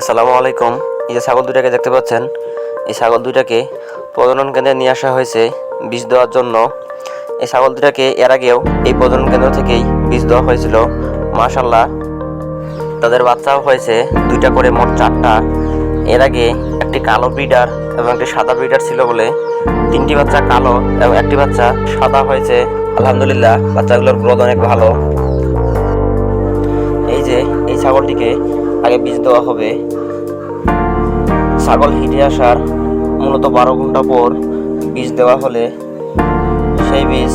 আসসালামু আলাইকুম। এই যে ছাগল দুইটাকে দেখতে পাচ্ছেন, এই ছাগল দুইটাকে প্রজনন কেন্দ্রে নিয়ে আসা হয়েছে বীজ দেওয়ার জন্য। এই ছাগল দুইটাকে এর আগেও এই প্রজনন কেন্দ্র থেকেই বীজ দেওয়া হয়েছিল। মাশাল্লাহ তাদের বাচ্চাও হয়েছে দুইটা করে মোট চারটা। এর আগে একটি কালো ব্রিডার এবং একটি সাদা ব্রিডার ছিল বলে তিনটি বাচ্চা কালো এবং একটি বাচ্চা সাদা হয়েছে। আলহামদুলিল্লাহ, বাচ্চাগুলোর গ্রোথ অনেক ভালো। এই যে, এই ছাগলটিকে আগে বীজ দেওয়া হবে। ছাগল হিটে আসার মূলত বারো ঘণ্টা পর বীজ দেওয়া হলে সেই বীজ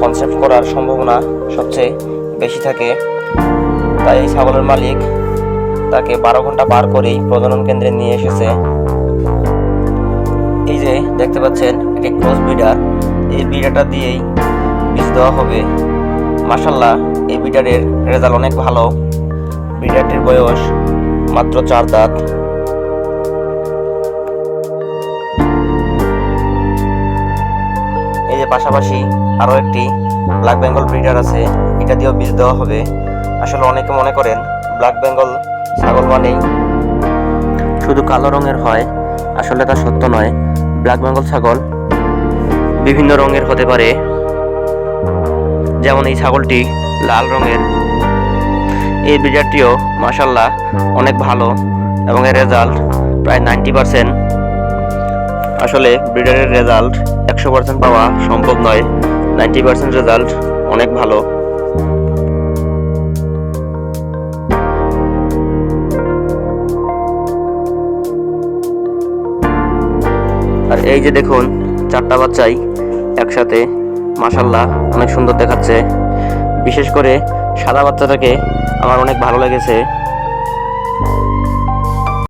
কনসেপ্ট করার সম্ভাবনা সবচেয়ে বেশি থাকে। তাই এই ছাগলের মালিক তাকে বারো ঘণ্টা পার করেই প্রজনন কেন্দ্রে নিয়ে এসেছে। এই যে দেখতে পাচ্ছেন একটি ক্রস বিডার এই ব্রিডারটা দিয়েই বীজ দেওয়া হবে। মাসাল্লাহ এই বিডারের রেজাল্ট অনেক ভালো। ব্রিডারটির বয়স, মাত্র চার দাঁত। এই যে পাশাপাশি আরও একটি ব্ল্যাক বেঙ্গল ব্রিডার আছে, এটা দিয়েও বীজ দেওয়া হবে। আসলে অনেকে মনে করেন ব্ল্যাক বেঙ্গল ছাগল মানেই শুধু কালো রঙের হয়, আসলে তা সত্য নয়। ব্ল্যাক বেঙ্গল ছাগল বিভিন্ন রঙের হতে পারে। যেমন এই ছাগলটি লাল রঙের। এই ব্রিডারটিও মাসাল্লাহ অনেক ভালো এবং এর রেজাল্ট প্রায় নাইনটি পারসেন্ট আসলে ব্রিডারের রেজাল্ট একশো পার্সেন্ট পাওয়া সম্ভব নয়। নাইনটি পার্সেন্ট রেজাল্ট অনেক ভালো। আর এই যে দেখুন, চারটা বাচ্চাই একসাথে মাসাল্লাহ অনেক সুন্দর দেখাচ্ছে। বিশেষ করে সাদা বাচ্চাটাকে আমার অনেক ভালো লেগেছে।